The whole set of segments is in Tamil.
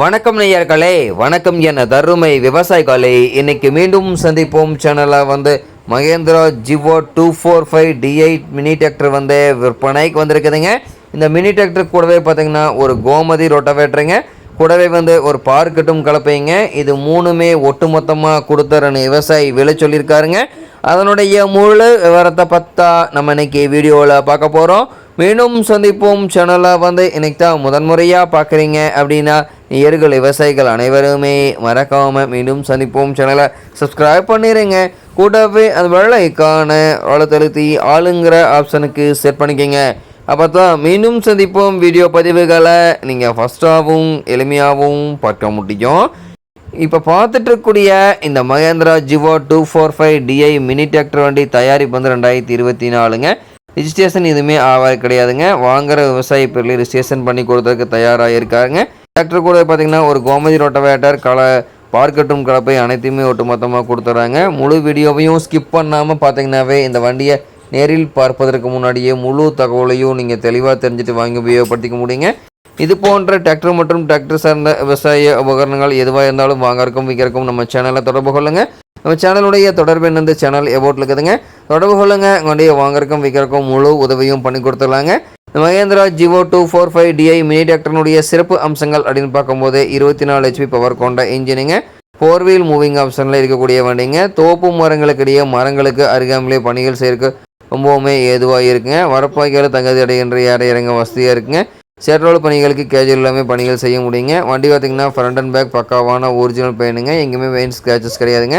வணக்கம் நேயர்களே வணக்கம் என தருமை விவசாயிகளே. இன்னைக்கு மீண்டும் சந்திப்போம். சேனலில் வந்து Mahindra Jivo two four five D eight mini tractor வந்து விற்பனைக்கு வந்திருக்குதுங்க. இந்த மினி டிராக்டர் கூடவே பார்த்தீங்கன்னா ஒரு கோமதி ரொட்டவேட்டருங்க கூடவே வந்து ஒரு பார்க்கட்டும் கலப்பைங்க. இது மூணுமே ஒட்டுமொத்தமாக கொடுத்துறன்னு விவசாயி விலை சொல்லியிருக்காருங்க. அதனுடைய முழு விவரத்தை பார்த்தா நம்ம இன்னைக்கு வீடியோவில் பார்க்க போகிறோம் மீண்டும் சந்திப்போம். சேனலை வந்து இன்னைக்கு தான் முதன்முறையாக பார்க்குறீங்க அப்படின்னா நேயர்கள் விவசாயிகள் அனைவருமே மறக்காமல் மீண்டும் சந்திப்போம். சேனலை சப்ஸ்கிரைப் பண்ணிடுங்க கூட்டவே அந்த வெள்ளைக்கான வளத்தழுத்தி ஆளுங்கிற ஆப்ஷனுக்கு செட் பண்ணிக்கோங்க. அப்போ தான் மீண்டும் சந்திப்போம். வீடியோ பதிவுகளை நீங்கள் ஃபஸ்ட்டாகவும் எளிமையாகவும் பார்க்க முடியும். இப்போ பார்த்துட்ருக்கூடிய இந்த Mahindra Jivo two four five DI mini tractor வண்டி தயாரிப்பு வந்து ரெண்டாயிரத்தி இருபத்தி நாலுங்க. ரிஜிஸ்ட்ரேஷன் எதுவுமே ஆவாது கிடையாதுங்க. வாங்குற விவசாயி பேரில் ரிஜிஸ்ட்ரேஷன் பண்ணி கொடுத்ததுக்கு தயாராக இருக்காருங்க. டிராக்டர் கூட பார்த்தீங்கன்னா ஒரு கோமதி ரோட்டவேட்டர் களை பார்க்கட்டும் கலப்பை அனைத்தையுமே ஒட்டுமொத்தமாக கொடுத்துட்றாங்க முழு வீடியோவையும் ஸ்கிப் பண்ணாமல் பார்த்தீங்கன்னாவே இந்த வண்டியை நேரில் பார்ப்பதற்கு முன்னாடியே முழு தகவலையும் நீங்கள் தெளிவாக தெரிஞ்சுட்டு வாங்கி உபயோகப்படுத்திக்க முடியுங்க. இது போன்ற டிராக்டர் மற்றும் டிராக்டர் சார்ந்த விவசாய உபகரணங்கள் எதுவாக இருந்தாலும் வாங்கறக்கும் விற்கிறக்கும் நம்ம சேனலை தொடர்பு கொள்ளுங்க. நம்ம சேனலுடைய தொடர்பு என்னது சேனல் எபோட்டில் இருக்குதுங்க. தொடர்பு கொள்ளுங்க. உங்களுடைய வாங்கறக்கும் விற்கிறக்கும் முழு உதவியும் பண்ணி கொடுத்துடலாங்க. Mahindra Jivo two four five DI mini டிராக்டர்னுடைய சிறப்பு அம்சங்கள் அப்படின்னு பார்க்கும்போது இருபத்தி நாலு ஹெச்பி பவர் கொண்ட இன்ஜினுங்க ஃபோர் வீல் மூவிங் ஆப்ஷனில் இருக்கக்கூடிய வண்டிங்க. தோப்பு மரங்களுக்கு இடையே மரங்களுக்கு அருகாமலே பணிகள் செய்யறதுக்கு ரொம்பவுமே ஏதுவாக இருக்குங்க. வரப்பாய்க்கால தங்கதி அடைகின்ற ஏற இறங்க வசதியாக இருக்குங்க. செட்ரோல் பணிகளுக்கு கேஜுவல் எல்லாமே பணிகள் செய்ய முடியுங்க. வண்டி பார்த்திங்கன்னா ஃப்ரண்ட் அண்ட் பேக் பக்காவான ஒரிஜினல் பெயினுங்க எங்கேயுமே வெயின் ஸ்க்ராச்சஸ் கிடையாதுங்க.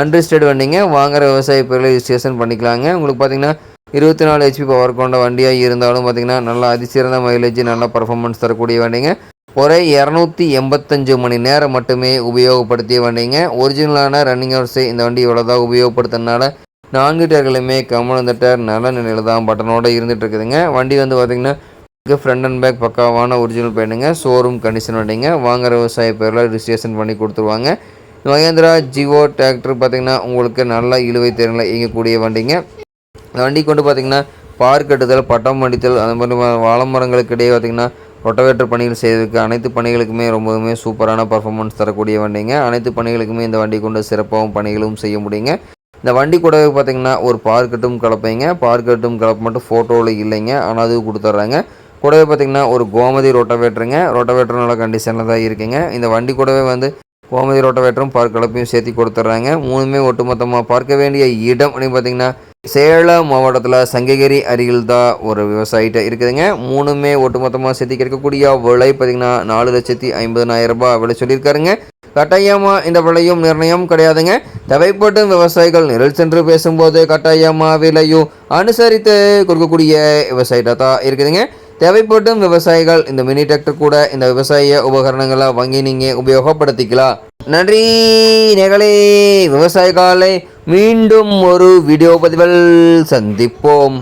அன்ரிஸ்டட் வண்டிங்க. வாங்குற விவசாய பேரில் ரிஜிஸ்ட்ரேஷன் பண்ணிக்கலாங்க. உங்களுக்கு பார்த்தீங்கன்னா இருபத்தி நாலு ஹெச்பி பவர் கொண்ட வண்டியாக இருந்தாலும் பார்த்தீங்கன்னா நல்லா அதிசிறந்த மைலேஜ் நல்ல பர்ஃபார்மன்ஸ் தரக்கூடிய வண்டிங்க. ஒரே இரநூத்தி எண்பத்தஞ்சு மணி நேரம் மட்டுமே உபயோகப்படுத்திய வண்டிங்க. ஒரிஜினலான ரன்னிங் ஹவர்ஸை இந்த வண்டி இவ்வளோதான் உபயோகப்படுத்தினால நான்கு டயர்களுமே கமலம் டயர் நல்ல நிலையில் தான் பட்டனோடு இருந்துகிட்டு இருக்குதுங்க. வண்டி வந்து பார்த்திங்கன்னா ஃப்ரண்ட் அண்ட் பேக் பக்காவான ஒரிஜினல் பெயினுங்க ஷோரூம் கண்டிஷன் வண்டிங்க. வாங்குற விவசாய பேரில் ரிஜிஸ்ட்ரேஷன் பண்ணி கொடுத்துருவாங்க. மகேந்திரா ஜிவோ டிராக்டர் பார்த்திங்கன்னா உங்களுக்கு நல்ல இழுவை திறனில் இயங்கக்கூடிய வண்டிங்க. இந்த வண்டி கொண்டு பார்த்திங்கன்னா பார் கட்டுதல் பட்டம் அடித்தல் அந்த மாதிரி வாழமரங்களுக்கு வாழை மரங்களுக்கு இடையே பார்த்திங்கன்னா ரொட்டவேட்டர் பணிகள் செய்வதற்கு அனைத்து பணிகளுக்குமே ரொம்பவுமே சூப்பரான பர்ஃபார்மன்ஸ் தரக்கூடிய வண்டிங்க. அனைத்து பணிகளுக்குமே இந்த வண்டி கொண்டு சிறப்பாகவும் பணிகளும் செய்ய முடியுங்க. இந்த வண்டி கூட பார்த்தீங்கன்னா ஒரு பார்க்கட்டும் கலப்பைங்க. பார்க்கட்டும் கலப்பு மட்டும் ஃபோட்டோவில் இல்லைங்க. ஆனால் அது கொடுத்துட்றாங்க. கூடவே பார்த்தீங்கன்னா ஒரு கோமதி ரோட்டவேட்டருங்க. ரோட்டவேட்டர் நல்ல கண்டிஷனில் தான் இருக்குங்க. இந்த வண்டி கூடவே வந்து கோமதி ரோட்டவேட்டரும் பார்க் கலப்பையும் சேர்த்து கொடுத்துட்றாங்க. மூணுமே ஒட்டுமொத்தமாக பார்க்க வேண்டிய இடம் அப்படின்னு பார்த்தீங்கன்னா சேலம் மாவட்டத்தில் சங்ககிரி அருகில் தான் ஒரு விவசாயிகிட்ட இருக்குதுங்க. மூணுமே ஒட்டுமொத்தமாக சேர்த்து கிடைக்கக்கூடிய விலை பார்த்தீங்கன்னா நாலு லட்சத்தி ஐம்பதனாயிரம் ரூபாய் விலை சொல்லியிருக்காருங்க. கட்டாயமாக இந்த விலையும் நிர்ணயம் கிடையாதுங்க. தேவைப்படும் விவசாயிகள் நிரல் சென்று பேசும்போது கட்டாயமாக விலையும் அனுசரித்து கொடுக்கக்கூடிய விவசாயிகிட்ட தான் இருக்குதுங்க. தேவைப்படும் விவசாயிகள் இந்த மினி டிராக்டர் கூட இந்த விவசாய உபகரணங்களை வாங்கி நீங்கள் உபயோகப்படுத்திக்கலாம். நன்றி நிகழே விவசாயிகளை மீண்டும் ஒரு வீடியோ பதிவில் சந்திப்போம்.